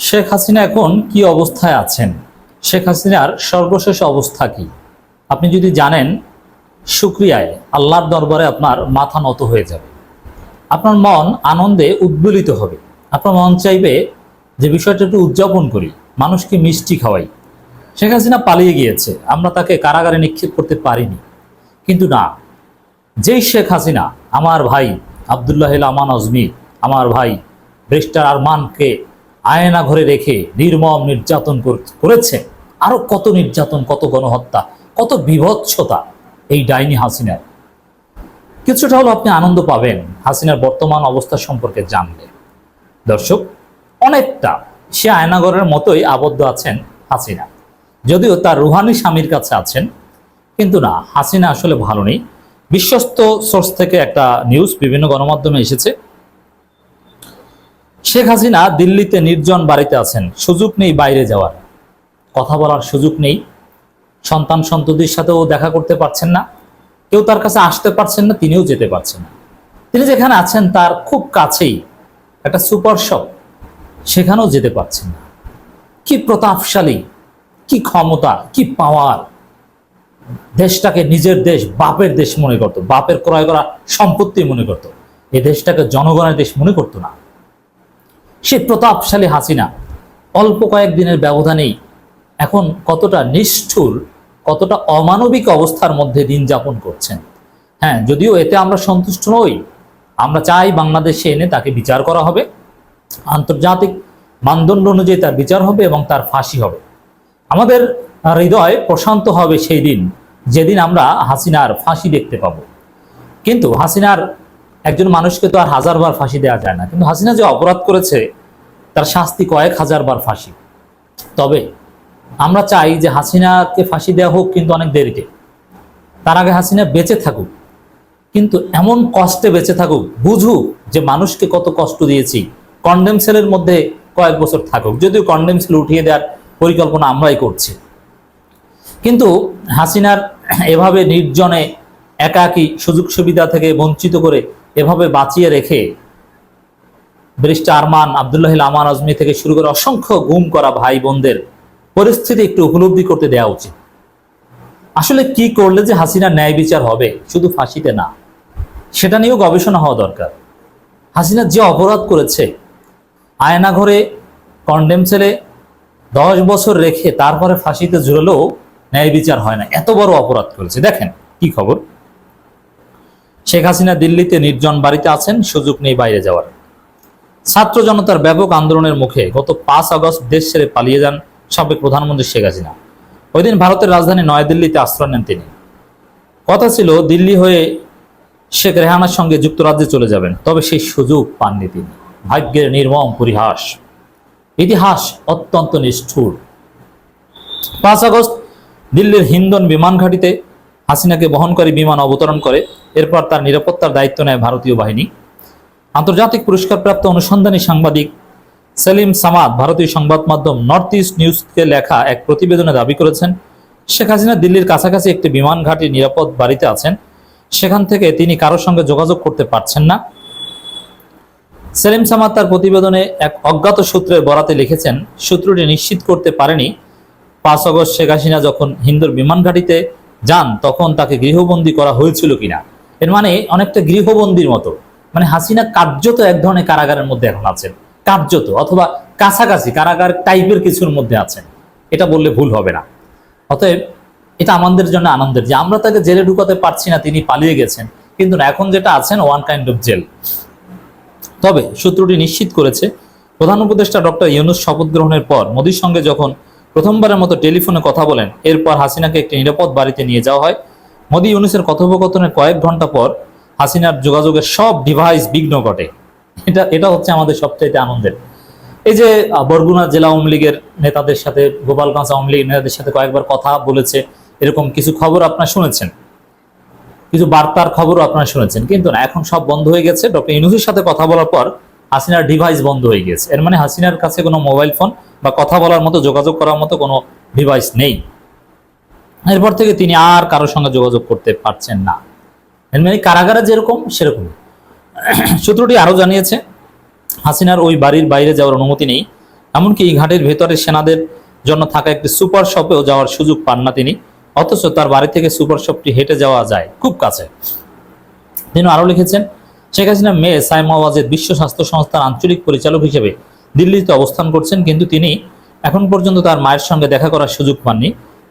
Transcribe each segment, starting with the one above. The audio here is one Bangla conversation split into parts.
শেখ হাসিনা এখন কি অবস্থায় আছেন? শেখ হাসিনার সর্বশেষ অবস্থা কি? আপনি যদি জানেন, শুক্রিয়ায় আল্লাহর দরবারে আপনার মাথা নত হয়ে যাবে। আপনার মন আনন্দে উদ্বেলিত হবে। আপনার মন চাইবে যে বিষয়টা একটু উদযাপন করি, মানুষকে মিষ্টি খাওয়াই। শেখ হাসিনা পালিয়ে গিয়েছে। আমরা তাকে কারাগারে নিক্ষেপ করতে পারিনি। কিন্তু না, যেই শেখ হাসিনা, আমার ভাই আবদুল্লাহ আমান আজমি, আমার ভাই ব্রিস্টার আরমানকে আয়না ঘরে রেখে নির্মম নির্যাতন কর- করেছে আরও কত নির্যাতন, কত গণহত্যা, কত বিভৎসতা এই ডাইনি হাসিনার। কিছুটা হলো আপনি আনন্দ পাবেন হাসিনার বর্তমান অবস্থা সম্পর্কে জানলে। দর্শক, অনেকটা সে আয়নাগরের মতোই আবদ্ধ আছেন হাসিনা। যদিও তার রুহানি স্বামীর কাছে আছেন, কিন্তু না, হাসিনা আসলে ভালো নেই। বিশ্বস্ত সোর্স থেকে একটা নিউজ বিভিন্ন গণমাধ্যমে এসেছে। শেখ হাসিনা দিল্লিতে নির্জন বাড়িতে আছেন। সুযোগ নেই বাইরে যাওয়ার। কথা বলার সুযোগ নেই। সন্তান সন্ততির সাথেও দেখা করতে পারছেন না। কেউ তার কাছে আসতে পারছেন না, তিনিও যেতে পারছেন না। তিনি যেখানে আছেন, তার খুব কাছেই একটা সুপার শপ। সেখানেও যেতে পারছেন না। কি প্রতাপশালী, কি ক্ষমতা, কি পাওয়ার। দেশটাকে নিজের দেশ, বাপের দেশ মনে করত। বাপের ক্রয় করা সম্পত্তি মনে করত। এ দেশটাকে জনগণের দেশ মনে করতো না। সে প্রতাপশালী হাসিনা। অল্প কয়েকদিনের ব্যবধানেই এখন কতটা নিষ্ঠুর, কতটা অমানবিক অবস্থার মধ্যে দিন যাপন করছেন। হ্যাঁ যদিও এতে আমরা সন্তুষ্ট নই, আমরা চাই বাংলাদেশে এনে তাকে বিচার করা হবে। আন্তর্জাতিক মানদণ্ড অনুযায়ী তার বিচার হবে এবং তার ফাঁসি হবে। আমাদের হৃদয় প্রশান্ত হবে সেই দিন, যেদিন আমরা হাসিনার ফাঁসি দেখতে পাব। কিন্তু হাসিনার একজন মানুষকে তো আর হাজারবার ফাঁসি দেওয়া যায় না। কিন্তু হাসিনা যে অপরাধ করেছে, তার শাস্তি কয়েক হাজার বার ফাঁসি। তবে আমরা চাই যে হাসিনাকে ফাঁসি দেওয়া হোক, কিন্তু অনেক দেরিতে। তার আগে হাসিনা বেঁচে থাকুক। কিন্তু এমন কষ্টে বেঁচে থাকুক, বুঝুক যে মানুষকে কত কষ্ট দিয়েছি। কন্ডেম সেলের মধ্যে কয়েক বছর থাকুক, যদিও কন্ডেম সেল উঠিয়ে দেওয়ার পরিকল্পনা আমরাই করছি। কিন্তু হাসিনার এভাবে নির্জনে একাকী সুযোগ সুবিধা থেকে বঞ্চিত করে এভাবে বাঁচিয়ে রেখে ব্রিস্টা আরমান আবদুল্লাহ আমান আজমি থেকে শুরু করে অসংখ্য গুম করা ভাই বোনদের পরিস্থিতি একটু উপলব্ধি করতে দেওয়া উচিত। আসলে কি করলে যে হাসিনার ন্যায় বিচার হবে, শুধু ফাঁসিতে না, সেটা নিয়েও গবেষণা হওয়া দরকার। হাসিনা যে অপরাধ করেছে আয়না ঘরে কন্ডেম ছেলে দশ বছর রেখে তারপরে ফাঁসিতে ঝুললেও ন্যায় বিচার হয় না, এত বড় অপরাধ করেছে। দেখেন কি খবর? শেখ হাসিনা দিল্লিতে নির্জন বাড়িতে আছেন, সুযোগ নেই বাইরে যাওয়ার। ছাত্র জনতার ব্যাপক আন্দোলনের মুখে গত পাঁচ আগস্ট দেশ ছেড়ে পালিয়ে যান সাবেক প্রধানমন্ত্রী শেখ হাসিনা। ওই দিন ভারতের রাজধানী নয়াদিল্লিতে আশ্রয় নেন তিনি। কথা ছিল, দিল্লি হয়ে শেখ রেহানার সঙ্গে যুক্তরাজ্যে চলে যাবেন, তবে সেই সুযোগ পাননি তিনি। ভাগ্যের নির্মম পরিহাস। ইতিহাস অত্যন্ত নিষ্ঠুর। পাঁচ আগস্ট দিল্লির হিন্দন বিমান ঘাঁটিতে হাসিনাকে বহনকারী বিমান অবতরণ করে, এরপর তার নিরাপত্তার দায়িত্ব নেয় ভারতীয় বাহিনী। আন্তর্জাতিক পুরস্কারপ্রাপ্ত অনুসন্ধানী সাংবাদিক সেলিম সামাদ ভারতীয় সংবাদ মাধ্যম নর্থ ইস্ট নিউজকে লেখা এক প্রতিবেদনে দাবি করেছেন, শেখ হাসিনা দিল্লির কাছাকাছি একটি বিমান ঘাঁটি নিরাপদ বাড়িতে আছেন। সেখান থেকে তিনি কারোর সঙ্গে যোগাযোগ করতে পারছেন না। সেলিম সামাদ তার প্রতিবেদনে এক অজ্ঞাত সূত্রের বরাতে লিখেছেন, সূত্রটি নিশ্চিত করতে পারেনি। পাঁচ আগস্ট শেখ হাসিনা যখন হিন্দুর বিমান ঘাঁটিতে যান, তখন তাকে গৃহবন্দী করা হয়েছিল কিনা? এর মানে অনেকটা গৃহবন্দির মতো। মানে হাসিনা কার্যত এক ধরনের কারাগারের মধ্যে এখন আছেন। কার্যত, অথবা কাছাকাছি কারাগার টাইপের কিছুর মধ্যে আছেন। এটা বললে ভুল হবে না। অতএব এটা আমাদের জন্য আনন্দের যে আমরা তাকে জেলে ঢুকাতে পারছি না, তিনি পালিয়ে গেছেন। কিন্তু এখন যেটা আছেন ওয়ান কাইন্ড অফ জেল তবে সূত্রটি নিশ্চিত করেছে, প্রধান উপদেষ্টা ডক্টর ইউনুস শপথ গ্রহণের পর মোদীর সঙ্গে যখন প্রথমবারের মতো টেলিফোনে কথা বলেন। এরপর হাসিনাকে একটি নিরাপদ বাড়িতে নিয়ে যাওয়া হয়। মোদী ইউনুসের কথোপকথনের কয়েক ঘণ্টা পর হাসিনার যোগাযোগের সব ডিভাইস বিঘ্ন ঘটে। এটা এটা হচ্ছে আমাদের সবচাইতে আনন্দের। এই যে বরগুনা জেলা আওয়ামী লীগের নেতাদের সাথে, গোপালগঞ্জ আওয়ামী লীগের নেতাদের সাথে কয়েকবার কথা বলেছে। এরকম কিছু খবর আপনারা শুনেছেন? কিছু বার্তার খবরও আপনারা শুনেছেন। কিন্তু না, এখন সব বন্ধ হয়ে গেছে। ডক্টর ইউনুসের সাথে কথা বলার পর হাসিনার ডিভাইস বন্ধ হয়ে গেছে এর মানে হাসিনার কাছে কোনো মোবাইল ফোন বা কথা বলার মতো, যোগাযোগ করার মতো কোনো ডিভাইস নেই। এরপর থেকে তিনি আর কারোর সঙ্গে যোগাযোগ করতে পারছেন না। মানে কারাগারে যেরকম, সেরকম। সূত্রটি আরও জানিয়েছে, হাসিনার ওই বাড়ির বাইরে যাওয়ার অনুমতি নেই। এমনকি এই ঘাটের ভেতরে সেনাদের জন্য থাকা একটি সুপার শপেও যাওয়ার সুযোগ পান না তিনি। অথচ তার বাড়ি থেকে সুপার শপটি হেঁটে যাওয়া যায় খুব কাছে। তিনি আরও লিখেছেন, শেখ হাসিনা মেয়ে সাইমা ওয়াজেদ বিশ্ব স্বাস্থ্য সংস্থার আঞ্চলিক পরিচালক হিসেবে দিল্লিতে অবস্থান করছেন, কিন্তু তিনি এখন পর্যন্ত তার মায়ের সঙ্গে দেখা করার সুযোগ পাননি।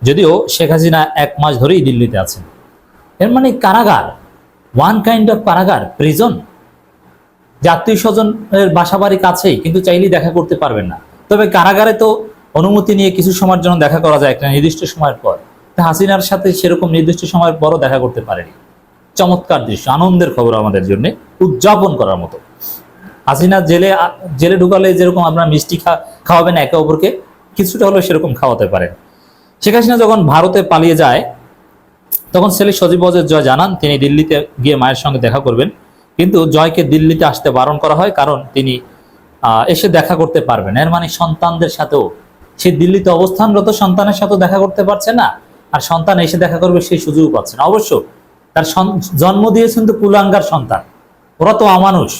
যদিও শেখ হাসিনা এক মাস ধরেই দিল্লিতে আছেন। এর মানে কারাগার ওয়ান কাইন্ড অফ কারাগার প্রিজন যে আত্মীয় স্বজনের বাসা বাড়ি কাছেই, কিন্তু চাইলেই দেখা করতে পারবেন না। তবে কারাগারে তো অনুমতি নিয়ে কিছু সময়ের জন্য দেখা করা যায়, একটা নির্দিষ্ট সময়ের পর। তা হাসিনার সাথে সেরকম নির্দিষ্ট সময়ের পরও দেখা করতে পারেনি। চমৎকার দৃশ্য, আনন্দের খবর আমাদের জন্য, উদযাপন করার মতো। হাসিনা জেলে জেলে ঢুকালে যেরকম আপনারা মিষ্টি খাওয়াবেন একে অপরকে, কিছুটা হলেও সেরকম খাওয়াতে পারেন। শেখ হাসিনা যখন ভারতে পালিয়ে যায়, তখন ছেলে সজীব ওয়াজেদ জয় জানান, তিনি দিল্লিতে গিয়ে মায়ের সঙ্গে দেখা করবেন। কিন্তু জয়কে দিল্লিতে আসতে বারণ করা হয়, কারণ তিনি এসে দেখা করতে পারবেন। এর মানে সন্তানদের সাথেও। সে দিল্লিতে অবস্থানরত, সন্তানের সাথেও দেখা করতে পারছে না, আর সন্তান এসে দেখা করবে সেই সুযোগ পাচ্ছে না। অবশ্য তার জন্ম দিয়েছেন তো কুলাঙ্গার সন্তান। ওরা তো অমানুষ।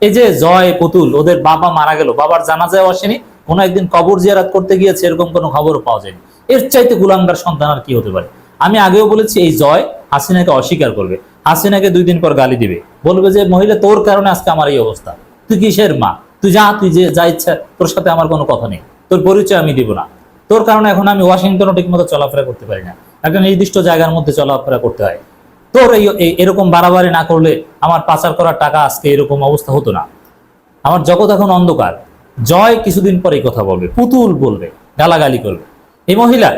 এই যে জয় পুতুল, ওদের বাবা মারা গেল, বাবার জানাজায় আসেনি, কোনো একদিন কবর জিয়ারাত করতে গিয়েছে, এরকম কোনো খবরও পাওয়া যায়নি। এর চাইতে কুলাঙ্গার সন্তান আর কি হতে পারে? আমি আগেও বলেছি, এই জয় হাসিনাকে অস্বীকার করবে। হাসিনাকে দুই দিন পর গালি দিবে। বলবে যে, মহিলা, তোর কারণে আজকে আমার এই অবস্থা। তুই কিসের মা? তুই যা, তুই যে, যা ইচ্ছা, তোর সাথে আমার কোনো কথা নেই। তোর পরিচয় আমি দিব না। তোর কারণে এখন আমি ওয়াশিংটনও ঠিক মতো চলাফেরা করতে পারি না। একটা নির্দিষ্ট জায়গার মধ্যে চলাফেরা করতে হয়। তোর এই এরকম বাড়াবাড়ি না করলে আমার পাচার করার টাকা আজকে এরকম অবস্থা হতো না। আমার জগৎ এখন অন্ধকার। জয় কিছুদিন পরে কথা বলবে, পুতুল বলবে, গালাগালি করবে। এই মহিলা,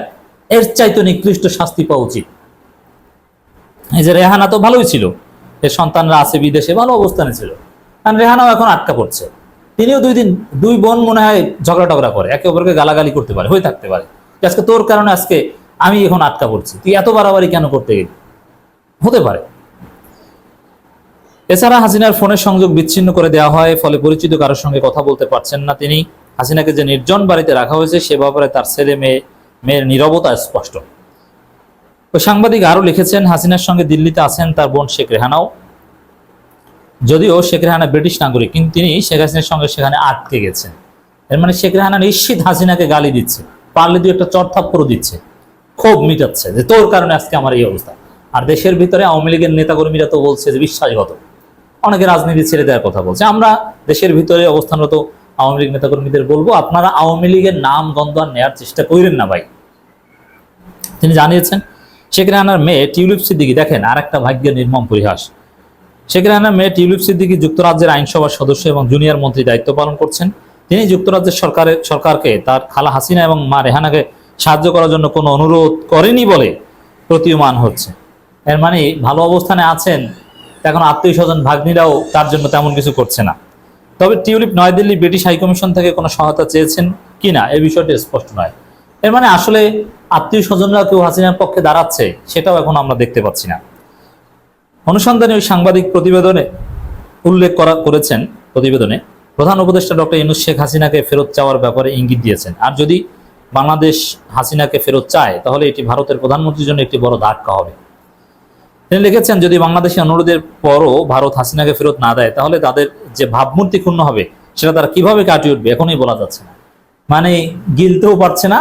এর চাইতে নিকৃষ্ট শাস্তি পাওয়া উচিত। এই যে রেহানা তো ভালোই ছিল। এর সন্তানরা আছে বিদেশে, ভালো অবস্থানে ছিল। কারণ রেহানাও এখন আটকা পড়ছে। তিনিও দুই দিন, দুই বোন মনে হয় ঝগড়া টগড়া করে, একে অপরকে গালাগালি করতে পারে, হয়ে থাকতে পারে। আজকে তোর কারণে আজকে আমি এখন আটকা পড়ছি। তুই এত বাড়াবাড়ি কেন করতে গেলি? হতে পারে। এছাড়া হাসিনার ফোনের সংযোগ বিচ্ছিন্ন করে দেওয়া হয়, ফলে পরিচিত কারোর সঙ্গে কথা বলতে পারছেন না তিনি। হাসিনাকে যে নির্জন বাড়িতে রাখা হয়েছে, সে ব্যাপারে তার ছেলে মেয়ে, মেয়ের নীরবতা স্পষ্ট। ওই সাংবাদিক আরও লিখেছেন, হাসিনার সঙ্গে দিল্লিতে আছেন তার বোন শেখ রেহানাও। যদিও শেখ রেহানা ব্রিটিশ নাগরিক, কিন্তু তিনি শেখ হাসিনার সঙ্গে সেখানে আটকে গেছেন। এর মানে শেখ রেহানা নিশ্চিত হাসিনাকে গালি দিচ্ছে, পারলে দুই একটা চরথাপ্পড়ও দিচ্ছে, ক্ষোভ মিটাচ্ছে যে তোর কারণে আজকে আমার এই অবস্থা। আর দেশের ভিতরে আওয়ামী লীগের নেতাকর্মীরা তো বলছে যে বিশ্বাসগত অনেকে রাজনীতি ছেড়ে দেওয়ার কথা বলছে। আমরা দেশের ভিতরে অবস্থানরত আওয়ামী লীগ নেতাকর্মীদের বলব, আপনারা আওয়ামী লীগের নাম গন্ধ আর নেওয়ার চেষ্টা করেন না ভাই। তিনি জানিয়েছেন, শেখ রেহানার মেয়ে টিউলিপ সিদ্দিকি, দেখেন আর একটা ভাগ্যের নির্মম পরিহাস। শেখ রেহানার মেয়ে টিউলিপ সিদ্দিকি যুক্তরাজ্যের আইনসভার সদস্য এবং জুনিয়র মন্ত্রী দায়িত্ব পালন করছেন। তিনি যুক্তরাজ্যের সরকারের সরকারকে তার খালা হাসিনা এবং মা রেহানাকে সাহায্য করার জন্য কোনো অনুরোধ করেনি বলে প্রতীয়মান হচ্ছে। এর মানে ভালো অবস্থানে আছেন এখন আত্মীয় স্বজন ভাগ্নিরাও তার জন্য তেমন কিছু করছে না। তবে টিউলিপ নয়াদিল্লি ব্রিটিশ হাইকমিশন থেকে কোনো সহায়তা চেয়েছেন কিনা এই বিষয়টি স্পষ্ট নয়। এর মানে আসলে আত্মীয় স্বজনরা কেউ হাসিনার পক্ষে দাঁড়াচ্ছে, সেটাও এখন আমরা দেখতে পাচ্ছি না। অনুসন্ধানী ওই সাংবাদিক প্রতিবেদনে উল্লেখ করা করেছেন, প্রতিবেদনে প্রধান উপদেষ্টা ডক্টর ইনুস শেখ হাসিনাকে ফেরত চাওয়ার ব্যাপারে ইঙ্গিত দিয়েছেন। আর যদি বাংলাদেশ হাসিনাকে ফেরত চায়, তাহলে এটি ভারতের প্রধানমন্ত্রীর জন্য একটি বড় ধাক্কা হবে। তিনি লিখেছেন, যদি বাংলাদেশের অনুরোধের পরও ভারত হাসিনাকে ফেরত না দেয়, তাহলে তাদের যে ভাবমূর্তি ক্ষুণ্ণ হবে, সেটা তারা কীভাবে কাটিয়ে উঠবে এখনই বলা যাচ্ছে না। মানে গিলতেও পারছে না,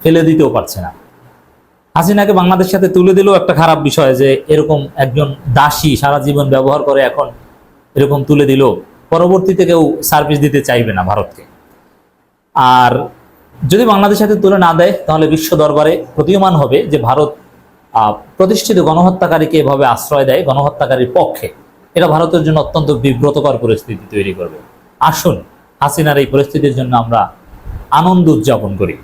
ফেলে দিতেও পারছে না। হাসিনাকে বাংলাদেশের সাথে তুলে দিলেও একটা খারাপ বিষয় যে এরকম একজন দাসী সারা জীবন ব্যবহার করে এখন এরকম তুলে দিল, পরবর্তীতে কেউ সার্ভিস দিতে চাইবে না ভারতকে। আর যদি বাংলাদেশের সাথে তুলে না দেয়, তাহলে বিশ্ব দরবারে প্রতীয়মান হবে যে ভারত প্রতিষ্ঠিত গণহত্যাকারীকে এভাবে আশ্রয় দেয় গণহত্যাকারীর পক্ষে। এটা ভারতের জন্য অত্যন্ত বিব্রতকর পরিস্থিতি তৈরি করবে। আসুন হাসিনার এই পরিস্থিতির জন্য আমরা আনন্দ উদযাপন করি।